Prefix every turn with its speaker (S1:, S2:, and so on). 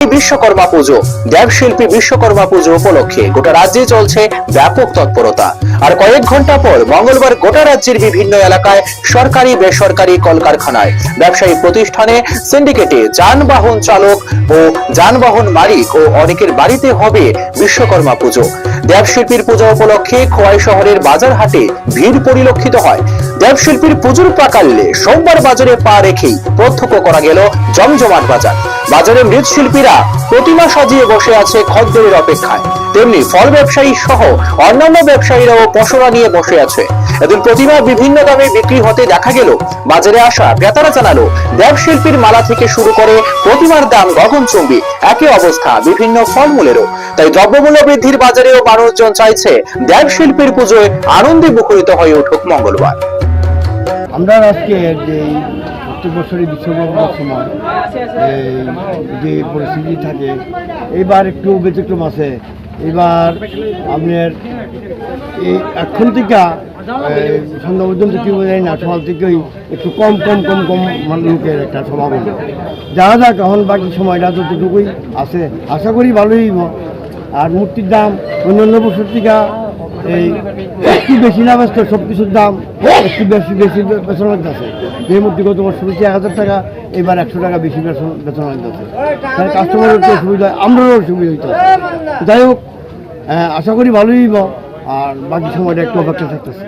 S1: বিশ্বকর্মা পুজো, দেবশিল্পী বিশ্বকর্মা পুজো উপলক্ষে গোটা রাজ্যে চলছে ব্যাপক তৎপরতা। আর কয়েক ঘণ্টা পর মঙ্গলবার গোটা রাজ্যের বিভিন্ন এলাকায় সরকারি, বেসরকারি কলকারখানায় ব্যবসায়ী প্রতিষ্ঠানে, সিন্ডিকেটে যানবাহন চালক ও যানবাহন মালিক ও অনেকের বাড়িতে হবে বিশ্বকর্মা পুজো। দেবশিল্পীর পুজো উপলক্ষে খোয়াই শহরের বাজার হাটে ভিড় পরিলক্ষিত হয়। দেবশিল্পীর পুজোর প্রাকাল্যে সোমবার বাজারে পা রেখেই প্রত্যক্ষ করা গেল জমজমাট বাজার। বাজারে মৃৎশিল্পীরা প্রতিমা সাজিয়ে বসে আছে খদ্দরের অপেক্ষায়। তেমনি ফল ব্যবসায়ী সহ অন্যান্য ব্যবসায়ীরাও পসরা নিয়ে বসে আছে। এদিন প্রতিমা বিভিন্ন দামে বিক্রি হতে দেখা গেল। বাজারে আসা ক্রেতারা জানালো দেবশিল্পীর মালা থেকে শুরু করে প্রতিমার দাম গগনচুম্বী একই অবস্থা বিভিন্ন ফলমূলেরও। তাই দ্রব্যমূল্য বৃদ্ধির বাজারেও মানুষজন চাইছে দেবশিল্পীর পুজোয় আনন্দে মুখরিত হয়ে উঠুক মঙ্গলবার।
S2: আমরা আজকে যে প্রত্যেক বছরই বিশ্বকর্মার সময় এই যে পরিস্থিতি থাকে এইবার একটু ব্যতিক্রম আছে। এবার আপনার এই এখন থেকে সন্ধ্যা পর্যন্ত কি বোঝাই না, সকাল থেকেই একটু কম কম কম কম মানে লোকের একটা সমাগম যারা যাক এখন বাকি সময়টা যতটুকুই আছে, আশা করি ভালোই। আর মূর্তির দাম অন্যান্য বছর থেকে এই একটু বেশি না ব্যস্ত সব কিছুর দাম একটু বেশি বেশি বেতন লাগতেছে এই মধ্যে গত বছর হচ্ছে এক হাজার টাকা, এবার একশো টাকা বেশি বেতন বেতন লাগতেছে তাহলে কাস্টমারের তো সুবিধা হয় আমরাও সুবিধা হইতে যাই হোক আশা করি ভালোই আর বাকি সময়টা একটু অপেক্ষা থাকতেছে।